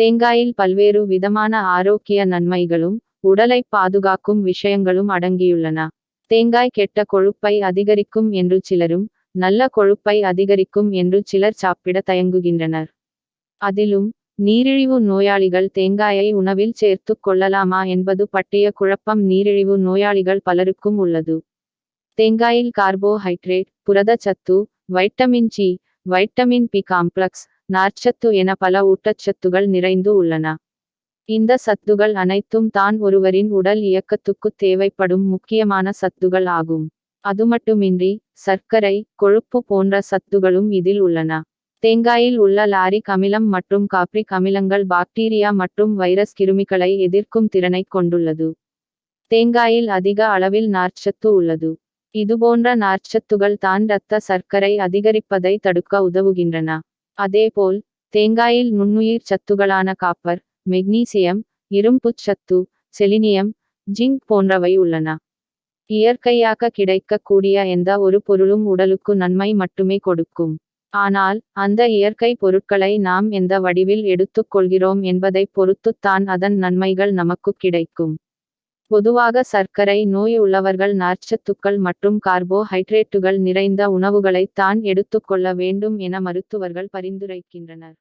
தேங்காயில் பல்வேறு விதமான ஆரோக்கிய நன்மைகளும் உடலை பாதுகாக்கும் விஷயங்களும் அடங்கியுள்ளன. தேங்காய் கெட்ட கொழுப்பை அதிகரிக்கும் என்று சிலரும் நல்ல கொழுப்பை அதிகரிக்கும் என்று சிலர் சாப்பிட தயங்குகின்றனர். அதிலும் நீரிழிவு நோயாளிகள் தேங்காயை உணவில் சேர்த்து கொள்ளலாமா என்பது பற்றிய குழப்பம் நீரிழிவு நோயாளிகள் பலருக்கும் உள்ளது. தேங்காயில் கார்போஹைட்ரேட் புரதச்சத்து vitamin C vitamin B complex நார்ச்சத்து என பல ஊட்டச்சத்துகள் நிறைந்து உள்ளன. இந்த சத்துகள் அனைத்தும் தான் ஒருவரின் உடல் இயக்கத்துக்கு தேவைப்படும் முக்கியமான சத்துகள் ஆகும். அதுமட்டுமின்றி சர்க்கரை கொழுப்பு போன்ற சத்துகளும் இதில் உள்ளன. தேங்காயில் உள்ள லாரிக் அமிலம் மற்றும் காப்ரிக் அமிலங்கள் பாக்டீரியா மற்றும் வைரஸ் கிருமிகளை எதிர்க்கும் திறனை கொண்டுள்ளது. தேங்காயில் அதிக அளவில் நார்ச்சத்து உள்ளது. இதுபோன்ற நார்ச்சத்துகள் தான் இரத்த சர்க்கரை அதிகரிப்பதை தடுக்க உதவுகின்றன. அதேபோல் தேங்காயில் நுண்ணுயிர் சத்துகளான காப்பர் மெக்னீசியம் இரும்புச் சத்து செலினியம் ஜிங்க் போன்றவை உள்ளன. இயற்கையாக கிடைக்கக்கூடிய எந்த ஒரு பொருளும் உடலுக்கு நன்மை மட்டுமே கொடுக்கும். ஆனால் அந்த இயற்கை பொருட்களை நாம் எந்த வடிவில் எடுத்துக்கொள்கிறோம் என்பதைப் பொறுத்துத்தான் அதன் நன்மைகள் நமக்கு கிடைக்கும். பொதுவாக சர்க்கரை நோய் உள்ளவர்கள் நார்ச்சத்துக்கள் மற்றும் கார்போஹைட்ரேட்டுகள் நிறைந்த உணவுகளை தான் எடுத்துக்கொள்ள வேண்டும் என மருத்துவர்கள் பரிந்துரைக்கின்றனர்.